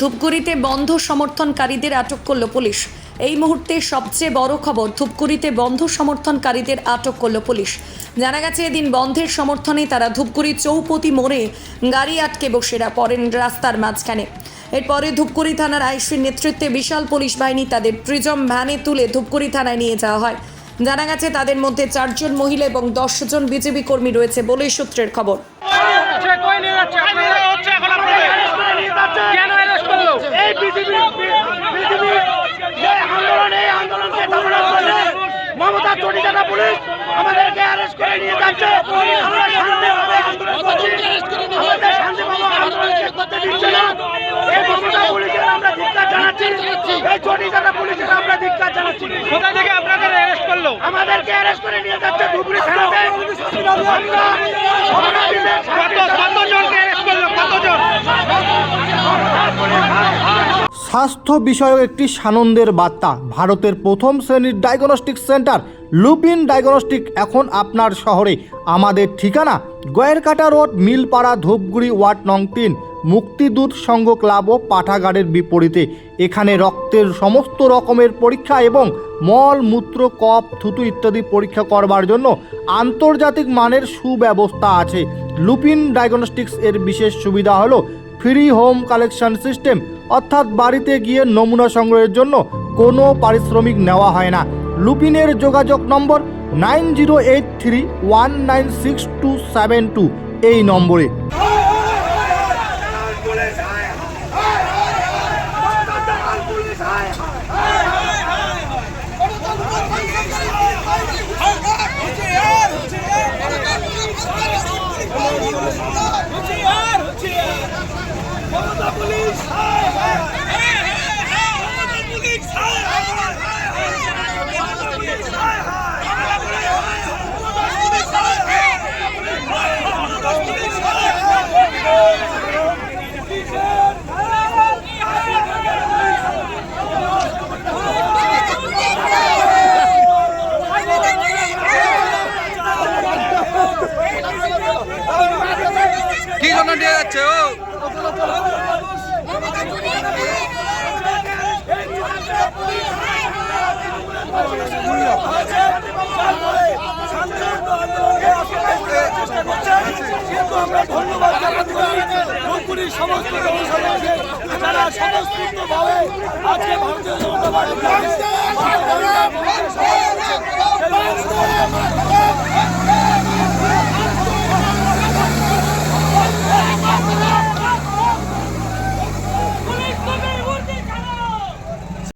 ধূপগুড়িতে বন্ধ সমর্থনকারীদের আটক করল পুলিশ। এই মুহূর্তে সবচেয়ে বড় খবর, ধূপগুড়িতে বন্ধ সমর্থনকারীদের আটক করল পুলিশ। জানা গেছে, এদিন বন্ধের সমর্থনে তারা ধূপগুড়ি চৌপতি মোড়ে গাড়ি আটকে বসেরা পড়েন রাস্তার মাঝখানে। এরপরে ধূপগুড়ি থানার আইসির নেতৃত্বে বিশাল পুলিশ বাহিনী তাদের প্রিজম ভ্যানে তুলে ধূপগুড়ি থানায় নিয়ে যাওয়া হয়। জানা গেছে, তাদের মধ্যে চারজন মহিলা এবং দশজন বিজেপি কর্মী রয়েছে বলে সূত্রের খবর হচ্ছে কই নিয়ে যাচ্ছে আপনারা হচ্ছে এখন আপনাদের কেন অ্যারেস্ট করল এই পৃথিবী পৃথিবী যে আন্দোলন এই আন্দোলনকে দমন করে মমতা চটিচাটা পুলিশ আমাদেরকে অ্যারেস্ট করে নিয়ে যাচ্ছে। আমরা শান্তিভাবে আন্দোলন করছি। আমাদের শান্তিভাবে আন্দোলনকে করতে দিচ্ছে না। এই মমতা পুলিশের আমরা ধিক্কার জানাচ্ছি। এই চটিচাটা পুলিশের আমরা ধিক্কার জানাচ্ছি। কোথা থেকে আপনাদের অ্যারেস্ট করল? আমাদেরকে অ্যারেস্ট করে নিয়ে যাচ্ছে ধুবড়ি থানাতে। আমরা অপরাধীদের কত কতজনকে অ্যারেস্ট করল? কতজন? স্বাস্থ্য বিষয়ক একটি সানন্দের বার্তা। ভারতের প্রথম শ্রেণির ডায়াগনস্টিক সেন্টার লুপিন ডায়াগনস্টিক এখন আপনার শহরে। আমাদের ঠিকানা গয়েরকাটা রোড, মিলপাড়া, ধূপগুড়ি, ওয়ার্ড নং তিন, মুক্তিদূত সংঘ ক্লাব ও পাঠাগারের বিপরীতে। এখানে রক্তের সমস্ত রকমের পরীক্ষা এবং মল, মূত্র কপ থুতু ইত্যাদি পরীক্ষা করবার জন্য আন্তর্জাতিক মানের সুব্যবস্থা আছে। লুপিন ডায়াগনস্টিক্স এর বিশেষ সুবিধা হলো ফ্রি হোম কালেকশন সিস্টেম, অর্থাৎ বাড়িতে গিয়ে নমুনা সংগ্রহের জন্য কোনো পারিশ্রমিক নেওয়া হয় না। লুপিনের যোগাযোগ number nine zero eight three one nine six two seven two এই নম্বরে কি জন্য নিয়ে যাচ্ছে ও। ধন্যবাদ ধূপগুড়ির সমস্ত স্বতঃস্ফূর্তভাবে আজকে ভারতীয় জনতা পার্টি